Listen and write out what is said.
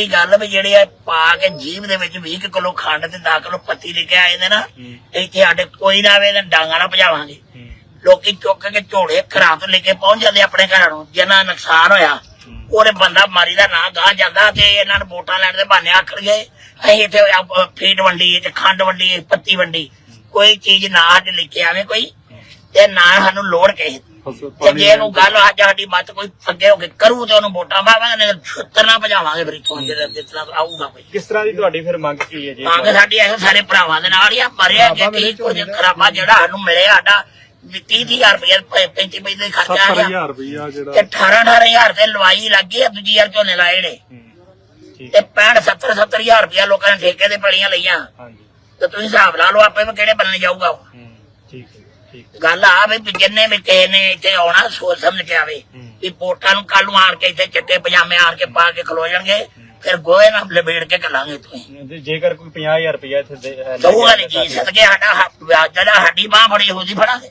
ਇਹ ਗੱਲ ਵੀ ਜਿਹੜੇ ਆ ਪਾ ਕੇ ਜੀਭ ਦੇ ਵਿੱਚ 20 ਕਿਲੋ ਖੰਡ ਤੇ 10 ਕਿਲੋ ਪੱਤੀ ਲੈ ਕੇ ਆਏ ਨੇ ਨਾ ਇੱਥੇ ਸਾਡੇ ਕੋਈ ਨਾ ਆਵੇ ਤਾਂ ਡਾਂਗਾ ਨਾ ਭਜਾਵਾਂਗੇ। ਲੋਕੀ ਚੁੱਕ ਕੇ ਝੋਲੇ ਘਰਾਂ ਤੋਂ ਲੈ ਕੇ ਪਹੁੰਚ ਜਾਂਦੇ ਆਪਣੇ ਘਰਾਂ ਨੂੰ ਜਿੰਨਾ ਨੁਕਸਾਨ ਹੋਇਆ। ਉਹਨੇ ਬੰਦਾ ਮਾਰੀ ਦਾ ਨਾਂ ਗਾਹ ਜਾਂਦਾ ਤੇ ਇਹਨਾਂ ਨੂੰ ਵੋਟਾਂ ਲੈਣ ਦੇ ਬਹਾਨੇ ਆਖੜ ਗਏ। ਅਸੀਂ ਇੱਥੇ ਫੀਟ ਵੰਡੀ ਤੇ ਖੰਡ ਵੰਡੀ ਪੱਤੀ ਵੰਡੀ। ਕੋਈ ਚੀਜ਼ ਨਾ ਸਾਡੇ ਲੈ ਕੇ ਆਵੇ ਕੋਈ। ਤੇ ਨਾ ਸਾਨੂੰ ਲੋੜ ਕਿਸੇ। ਤੇ ਜੇ ਇਹਨੂੰ ਗੱਲ ਅੱਜ ਸਾਡੀ ਮਤ ਕੋਈ ਅੱਗੇ ਹੋ ਕੇ ਕਰੂ ਤੇ ਉਹਨੂੰ ਵੋਟਾਂ ਪਾਵਾਂਗੇ ਨਹੀਂ ਛੁੱਤਰ ਨਾ ਭਜਾਵਾਂਗੇ ਫਿਰ ਇੱਥੋਂ ਜਿਹੜਾ ਜਿਸ ਤਰ੍ਹਾਂ ਆਊਗਾ ਕੋਈ। ਕਿਸ ਤਰ੍ਹਾਂ ਦੀ ਤੁਹਾਡੀ ਫਿਰ ਮੰਗ ਕੀ ਹੈ ਜੀ? ਮੰਗ ਸਾਡੀ ਇਹ ਸਾਰੇ ਭਰਾਵਾਂ ਦੇ ਨਾਲ ਹੀ ਆ ਮਰਿਆ ਜੇ ਕਿਸੇ ਕੁਝ ਖਰਾਬਾ ਜਿਹੜਾ ਸਾਨੂੰ ਮਿਲਿਆ ਸਾਡਾ 30000 ਰੁਪਏ 35 ਪੈਸੇ ਦਾ ਖਰਚਾ ਆ ਗਿਆ। 70000 ਰੁਪਇਆ ਤੇ ਜਿਹੜਾ 18 18000 ਤੇ ਲਵਾਈ ਲੱਗੀ ਆ ਦੂਜੀ ਯਾਰ ਝੋਨੇ ਲਾਏ ਨੇ। ਤੇ 65 70 70000 ਰੁਪਇਆ ਲੋਕਾਂ ਨੇ ਠੇਕੇ ਤੇ ਪੜੀਆਂ ਲਈਆਂ। ਹਾਂਜੀ। ਤੇ ਤੁਸੀਂ ਹਿਸਾਬ ਲਾ ਲਓ ਆਪੇ ਕਿਹੜੇ ਬੰਨੇ ਜਾਊਗਾ ਠੀਕ ਹੈ। ਗੱਲ ਆ ਵੀ ਜਿੰਨੇ ਵੀ ਕਿਸੇ ਨੇ ਇੱਥੇ ਆਉਣਾ ਸੋਚ ਸਮਝ ਕੇ ਆਵੇ। ਵੀ ਵੋਟਾਂ ਨੂੰ ਕੱਲ ਨੂੰ ਆਣ ਕੇ ਇੱਥੇ ਚਿੱਟੇ ਪਜਾਮੇ ਆਣ ਕੇ ਪਾ ਕੇ ਖਲੋ ਜਾਣਗੇ ਫਿਰ ਗੋਏ ਨਾਲ ਲਬੇੜ ਕੇ ਕੱਲਾਂਗੇ ਤੁਸੀਂ। ਜੇਕਰ ਕੋਈ 50000 ਰੁਪਇਆ ਇੱਥੇ ਦਊਗਾ ਨਹੀਂ ਜੀ ਸਦਕੇ ਸਾਡਾ ਜਿਹੜਾ ਸਾਡੀ ਬਾਹ ਫੜੀ ਉਹਦੀ ਫੜਾਂਗੇ।